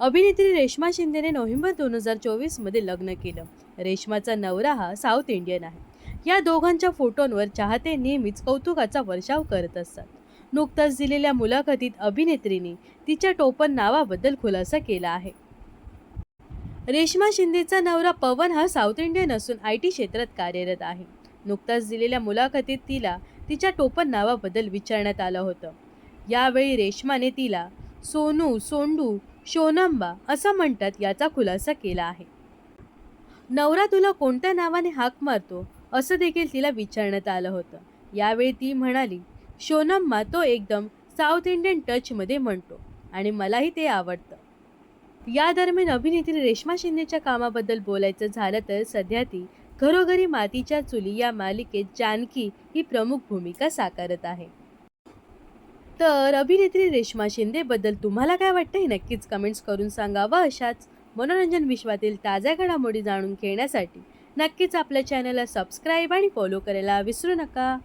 अभिनेत्री रेश्मा शिंदेने नोव्हेंबर दोन हजार चोवीसमध्ये लग्न केलं. रेश्माचा नवरा हा साऊथ इंडियन आहे. या दोघांच्या फोटोंवर चाहते नेहमीच कौतुकाचा वर्षाव करत असतात. नुकताच दिलेल्या मुलाखतीत अभिनेत्रीने तिच्या टोपण नावाबद्दल खुलासा केला आहे. रेश्मा शिंदेचा नवरा पवन हा साऊथ इंडियन असून आय टी क्षेत्रात कार्यरत आहे. नुकताच दिलेल्या मुलाखतीत तिला तिच्या टोपण नावाबद्दल विचारण्यात आलं होतं. यावेळी रेश्माने तिला सोनू सोंडू शोनंबा असं म्हणतात याचा खुलासा केला आहे. नवरा तुला कोणत्या नावाने हाक मारतो असं देखील तिला विचारण्यात आलं होतं. यावेळी ती म्हणाली शोनम्मा तो एकदम साऊथ इंडियन टचमध्ये म्हणतो आणि मलाही ते आवडतं. या दरम्यान अभिनेत्री रेश्मा शिंदेच्या कामाबद्दल बोलायचं झालं तर सध्या ती घरोघरी मातीच्या चुली या मालिकेत जानकी ही प्रमुख भूमिका साकारत आहे. तर अभिनेत्री रेश्मा शिंदेबद्दल तुम्हाला काय वाटतं हे नक्कीच कमेंट्स करून सांगा व अशाच मनोरंजन विश्वातील ताज्या घडामोडी जाणून घेण्यासाठी. नक्कीच आपल्या चॅनलला सबस्क्राईब आणि फॉलो करायला विसरू नका.